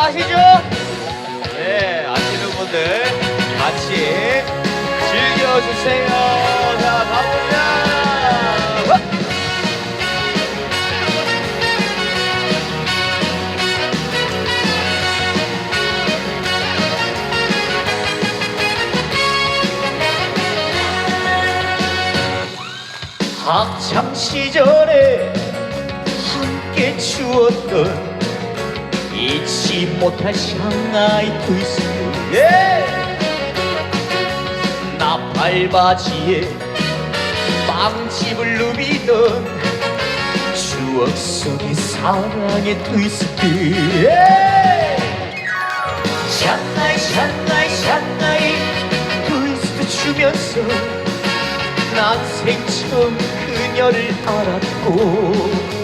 아시죠? 네, 아시는 분들 같이 즐겨주세요. 자, 가보자. 와! 학창 시절에 함께 추었던 잊지 못할 샹하이 트위스트 예! 나팔바지에 빵집을 누비던 추억 속의 사랑의 트위스트 예! 샹하이 샹하이 샹하이 트위스트 추면서 난 생 처음 그녀를 알았고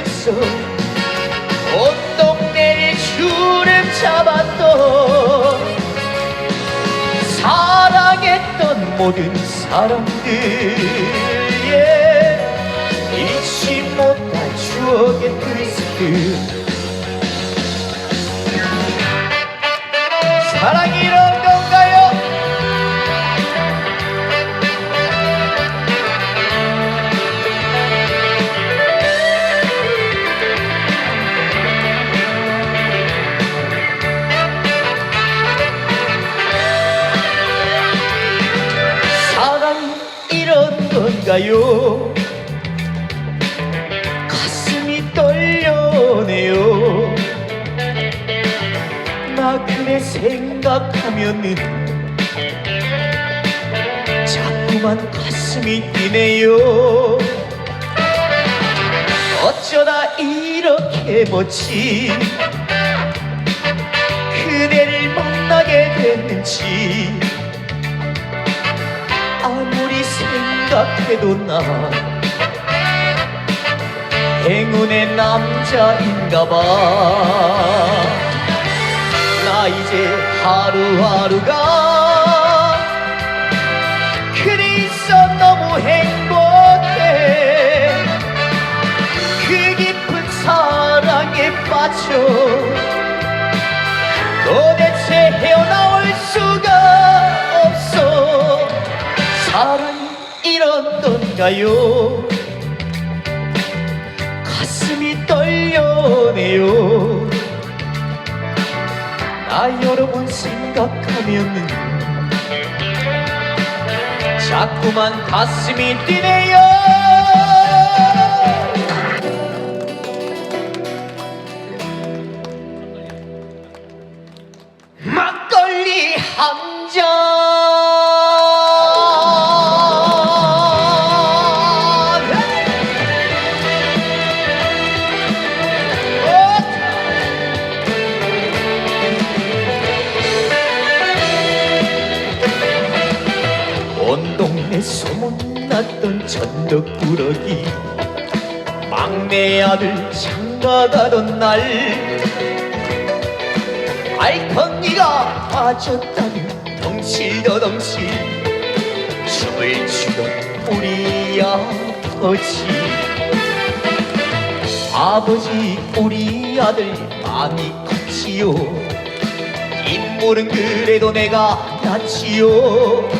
추면서 온 동네를 주름 잡았던 사랑했던 모든 사람들 예 잊지 못할 추억의 트위스트. 사랑이 건가요? 가슴이 떨려오네요 나 그래 생각하면은 자꾸만 가슴이 뛰네요 어쩌다 이렇게 멋진 그대를 만나게 됐는지 아무리 생각해도 나. 행운의 남자인가 봐. 나 이제 하루하루가 가요? 가슴이 떨려오네요. 나 여러 번 생각하면 자꾸만 가슴이 뛰네요. 막걸리 한 전덕꾸러기. 막내 아들 장가 가던 날 알콩니가 빠졌다는 덩실더덩실 춤을 추던 우리 아버지. 아버지 우리 아들 많이 컸지요. 인물은 그래도 내가 낫지요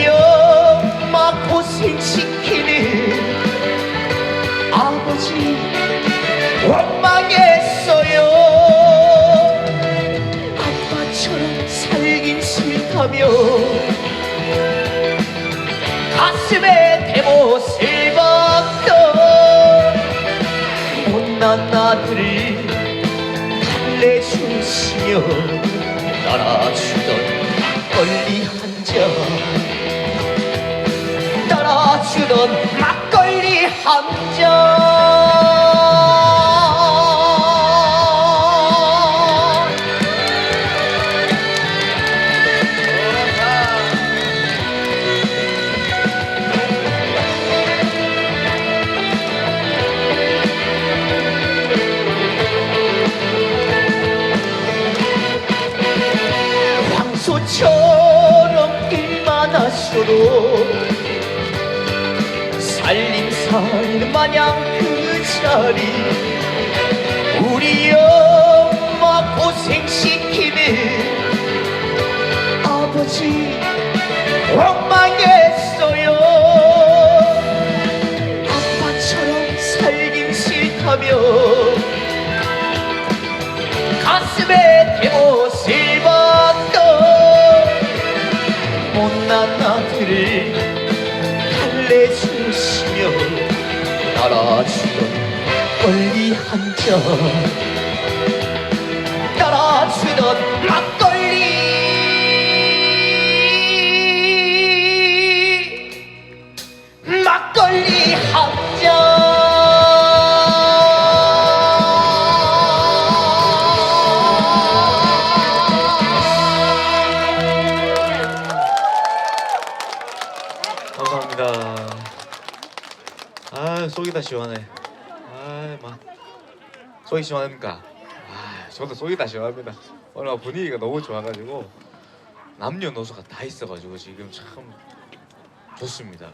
싫다며. 가슴에 대못을 박던 못난 아들을 달래주시며 따라주던 막걸리 한잔 따라주던 막걸리 한잔 살림살 마냥 그 자리. 우리 엄마 고생시키는 아버지 원망했어요. 아빠처럼 살긴 싫다며 가슴에 대못을 박던 못난 따라주던 막걸리 한잔 따라주던 다 시원해. 아막 속이 시원합니까? 아 저도 속이 다 시원합니다. 오늘 분위기가 너무 좋아가지고 남녀노소가 다 있어가지고 지금 참 좋습니다.